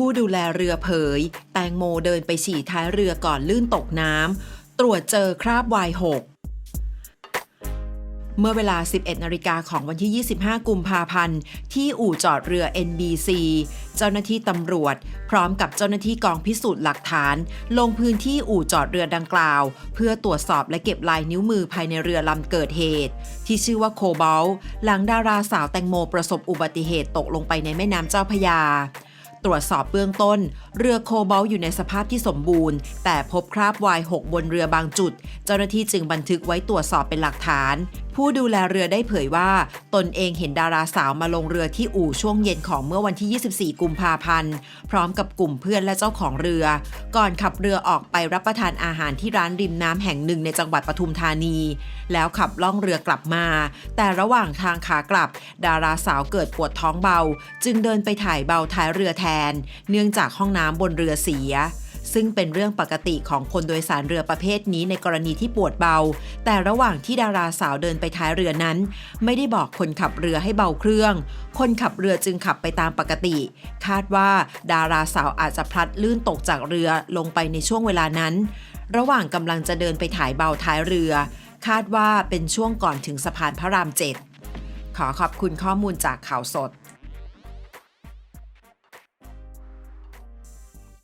ผู้ดูแลเรือเผย แตงโมเดินไปฉี่ท้ายเรือก่อนลื่นตกน้ำ ตรวจเจอคราบวน์หกเมื่อเวลา 11 นาฬิกาของวันที่ 25 กุมภาพันธ์ ที่อู่จอดเรือ NBC เจ้าหน้าที่ตำรวจ พร้อมกับเจ้าหน้าที่กองพิสูจน์หลักฐาน ลงพื้นที่อู่จอดเรือดังกล่าว เพื่อตรวจสอบและเก็บลายนิ้วมือภายในเรือลำเกิดเหตุ ที่ชื่อว่าโคบอลหลังดาราสาวแตงโมประสบอุบัติเหตุตกลงไปในแม่น้ำเจ้าพยา ตรวจสอบเบื้องต้น เรือโคบอลอยู่ในสภาพที่สมบูรณ์ แต่พบคราบไวน์หกบนเรือบางจุด เจ้าหน้าที่จึงบันทึกไว้ตรวจสอบเป็นหลักฐาน ผู้ดูแลเรือได้เผยว่า ตนเองเห็นดาราสาวมาลงเรือที่อู่ช่วงเย็นของเมื่อวันที่ 24 กุมภาพันธ์ พร้อมกับกลุ่มเพื่อนและเจ้าของเรือ ก่อนขับเรือออกไปรับประทานอาหารที่ร้านริมน้ำแห่งหนึ่งในจังหวัดปทุมธานี แล้วขับล่องเรือกลับมา แต่ระหว่างทางขากลับ ดาราสาวเกิดปวดท้องเบา จึงเดินไปถ่ายเบาท้ายเรือแทน เนื่องจากห้องน้ำบนเรือเสีย ซึ่งเป็นเรื่องปกติของคนโดยสารเรือประเภทนี้ในกรณีที่ปวดเบา แต่ระหว่างที่ดาราสาวเดินไปท้ายเรือนั้น ไม่ได้บอกคนขับเรือให้เบาเครื่อง คนขับเรือจึงขับไปตามปกติ คาดว่าดาราสาวอาจจะพลัดลื่นตกจากเรือลงไปในช่วงเวลานั้น ระหว่างกำลังจะเดินไปถ่ายเบาท้ายเรือ คาดว่าเป็นช่วงก่อนถึงสะพานพระรามเจ็ดขอขอบคุณข้อมูลจากข่าวสด